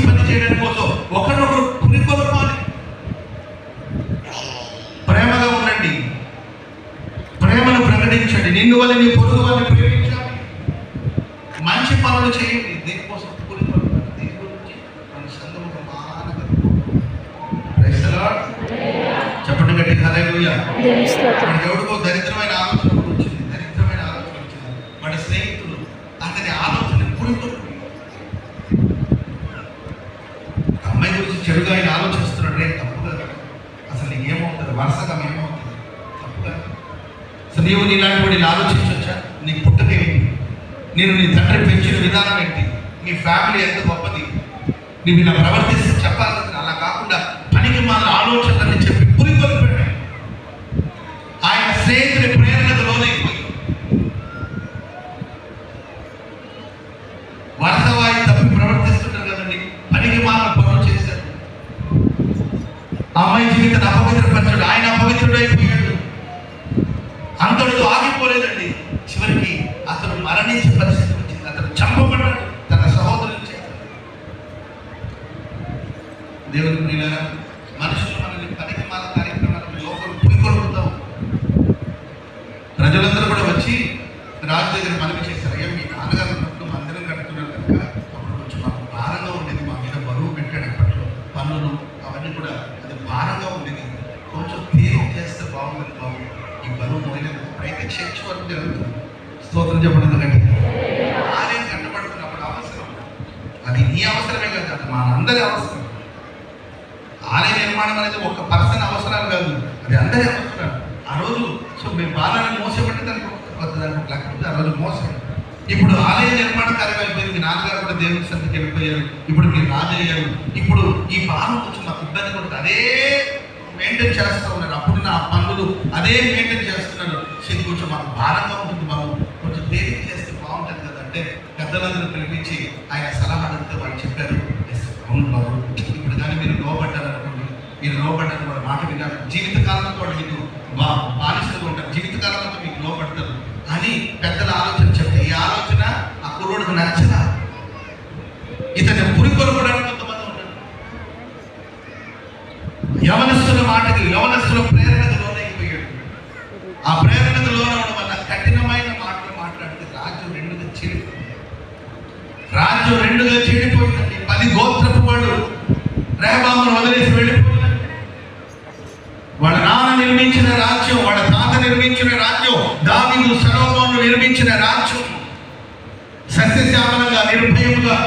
పని చేయడం కోసం ఒకరినొకరు పురికొల్పాలి. ప్రేమగా ఉండండి. ప్రేమను ప్రకటించండి. నిన్ను వల్ల నీ పొరుగు వాళ్ళని ప్రేమించాలి. మంచి పనులు చేయండి. దీనికోసం దీని గురించి? మన. చెప్పండి గట్టి హల్లెలూయా దేవుని స్తోత్రం మనకి ఎవరికో దరిద్రమైన ఆలోచన ఒకటి వచ్చింది దరిద్రమైన ఆలోచన వచ్చింది మన స్నేహితులు అతని ఆలోచన పురికొల్పి అమ్మాయి గురించి చెడుగా ఆయన ఆలోచిస్తున్నాడు రే తప్పు కదా అసలు నీకేమవుతుంది వరుసగా ఏమవుతుంది తప్పు కదా నీవు నీలాంటి వాడిని ఆలోచించవచ్చా నీకు పుట్టక ఏంటి? నేను నీ తండ్రి పెంచిన విధానం ఏంటి? నీ ఫ్యామిలీ ఎంత గొప్పది? నీవు ఇలా ప్రవర్తిస్తే జీవితాన్ని అపవిత్రపరచడు ఆయన అపవిత్రుడైపోయాడు అంతటితో ఆగిపోలేదండి. చివరికి అతను మరణించే పరిస్థితి వచ్చింది. అతను చంపబడ్డాడు. తన సహోదరుని చేత. దేవుని ప్రియులారా మనుషులు మనల్ని పనికి మాల కార్యక్రమాలకు లోపల పురికొల్పుతాం ప్రజలందరూ కూడా వచ్చి రాజు దగ్గర మనవి చేశారు అయ్యా మీ నాన్నగారు ఉన్నప్పుడు మందిరం కట్టుకున్నారు కనుక అప్పుడు కొంచెం మాకు భారంగా ఉండేది మా మీద బరువు పెట్టాడు అప్పట్లో పనులు అవన్నీ కూడా అది భారంగా ఉండేది కొంచెం తేలిక చేస్తే బాబు. ఈ బరువు మోయలేదు. అయితే చర్చ్ వరకు జరుగుతుంది స్తోత్రం చెప్పడం ఎందుకంటే? ఆలయం కట్టబడుతున్నప్పుడు అవసరం. అది నీ అవసరమే కాదు అది మా అందరి అవసరం. ఆలయ నిర్మాణం అనేది ఒక పర్సన్ అవసరాలు కాదు. అది అందరి అవసరం ఆ రోజు సో మేము బాలని మోసపట్టి దానికి ఒక దానికి లేకపోతే ఆ రోజు మోసం. ఇప్పుడు ఆలయ నిర్మాణ కార్యం అయిపోయింది. మీ నాన్నగారు కూడా దేవుని సంతకి వెళ్ళిపోయారు. ఇప్పుడు మీరు రాజయ్యారు. ఇప్పుడు ఈ భారం కొంచెం నాకు ఇబ్బంది పడుతుంది అదే మెయింటైన్ చేస్తూ ఉన్నారు. అప్పుడు నా పనులు అదే మెయింటైన్ చేస్తున్నారు. ఇది కొంచెం మాకు భారంగా ఉంటుంది మనం కొంచెం తేలిక చేస్తే బాగుంటుంది కదంటే పెద్దలందరూ పిలిపించి ఆయన సలహా అడిగితే వాళ్ళు చెప్పారు. అవును బాబు. ఇప్పుడు కానీ మీరు లోపడ్డారనుకోండి మీరు లోపడ్డారు వాళ్ళ మాట వినాలి. జీవితకాలంలో కూడా మీకు బా బానిసలుగా ఉంటారు. జీవితకాలంలో మీకు లోపడతారు అని పెద్దల ఆలోచన చెప్తే ఈ ఆలోచన ఆ కుర్రోడికి నచ్చదా? ఇతను పురికొల్పడానికి రాజు రెండుగా చెడిపోయిందండి పది గోత్రపు వాడు రేబామును వదిలేసి వెళ్ళిపోయిందండి వాళ్ళ నాన్న నిర్మించిన రాజ్యం వాళ్ళ తాత నిర్మించిన రాజ్యం దావీదు సలోమోను నిర్మించిన రాజ్యం. సస్యశ్యామలంగా నిర్భయముగా